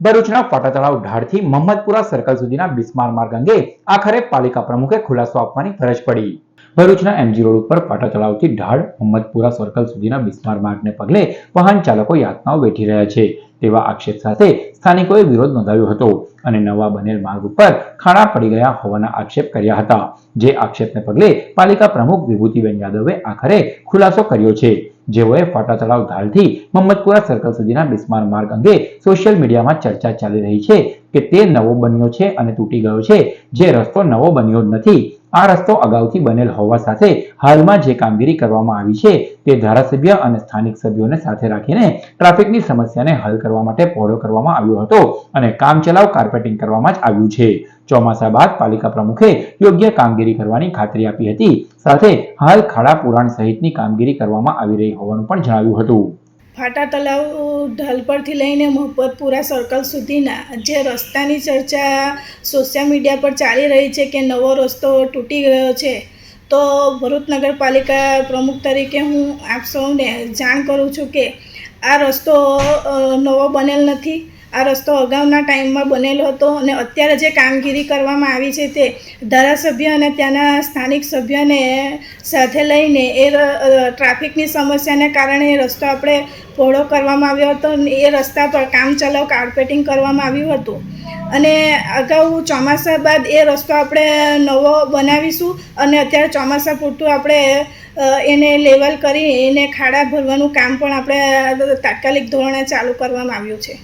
ભરૂચના પાટા તળાવ ઢાળથી મહમ્મદપુરા સર્કલ સુધીના બિસ્માર માર્ગ અંગે આખરે પાલિકા પ્રમુખે ખુલાસો આપવાની ફરજ પડી. ભરૂચના એમજી રોડ ઉપર પાટા તળાવથી ઢાળ મહમ્મદપુરા સર્કલ સુધીના બિસ્માર માર્ગને પગલે વાહન ચાલકો યાતનાઓ વેઠી રહ્યા છે. તેવા આક્ષેપ સાથે સ્થાનિકોએ વિરોધ નોંધાવ્યો હતો અને નવા બનેલ માર્ગ ઉપર ખાડા પડી ગયા હોવાના આક્ષેપ કર્યા હતા. જે આક્ષેપને પગલે પાલિકા પ્રમુખ વિભૂતિબેન યાદવે આખરે ખુલાસો કર્યો છે. જેઓએ ફાટા તળાવ ઢાલથી મહમ્મદપુરા સર્કલ સુધીના બિસ્માર માર્ગ અંગે સોશિયલ મીડિયામાં ચર્ચા ચાલી રહી છે કે તે નવો બન્યો છે અને તૂટી ગયો છે. જે રસ્તો નવો બન્યો જ નથી. આ રસ્તો અગાઉથી બનેલ હોવા સાથે હાલમાં જે કામગીરી કરવામાં આવી છે તે ધારાસભ્ય અને સ્થાનિક સભ્યોને સાથે રાખીને ટ્રાફિકની સમસ્યાને હલ કરવા માટે પહોળો કરવામાં આવ્યો હતો અને કામચલાઉ કાર્પેટિંગ કરવામાં જ આવ્યું છે. ચોમાસા બાદ પાલિકા પ્રમુખે યોગ્ય કામગીરી કરવાની ખાતરી આપી હતી. સાથે હાલ ખાડા પુરાણ સહિતની કામગીરી કરવામાં આવી રહી હોવાનું પણ જણાવ્યું હતું. ફાટા તલાવ ઢાલ પરથી લઈને મોહબ્બતપુરા સર્કલ સુધીના જે રસ્તાની ચર્ચા સોશિયલ મીડિયા પર ચાલી રહી છે કે નવો રસ્તો તૂટી ગયો છે, તો ભરૂચ નગરપાલિકા પ્રમુખ તરીકે હું આપ સૌને જાણ કરું છું કે આ રસ્તો નવો બનેલ નથી. આ રસ્તો અગાઉના ટાઈમમાં બનેલો હતો અને અત્યારે જે કામગીરી કરવામાં આવી છે તે ધારાસભ્ય અને ત્યાંના સ્થાનિક સભ્યને સાથે લઈને એ ટ્રાફિકની સમસ્યાને કારણે એ રસ્તો આપણે પહોળો કરવામાં આવ્યો હતો અને એ રસ્તા પર કામચલાઉ કાર્પેટિંગ કરવામાં આવ્યું હતું. અને અગાઉ ચોમાસા બાદ એ રસ્તો આપણે નવો બનાવીશું અને અત્યારે ચોમાસા પૂરતું આપણે એને લેવલ કરી એને ખાડા ભરવાનું કામ પણ આપણે તાત્કાલિક ધોરણે ચાલુ કરવામાં આવ્યું છે.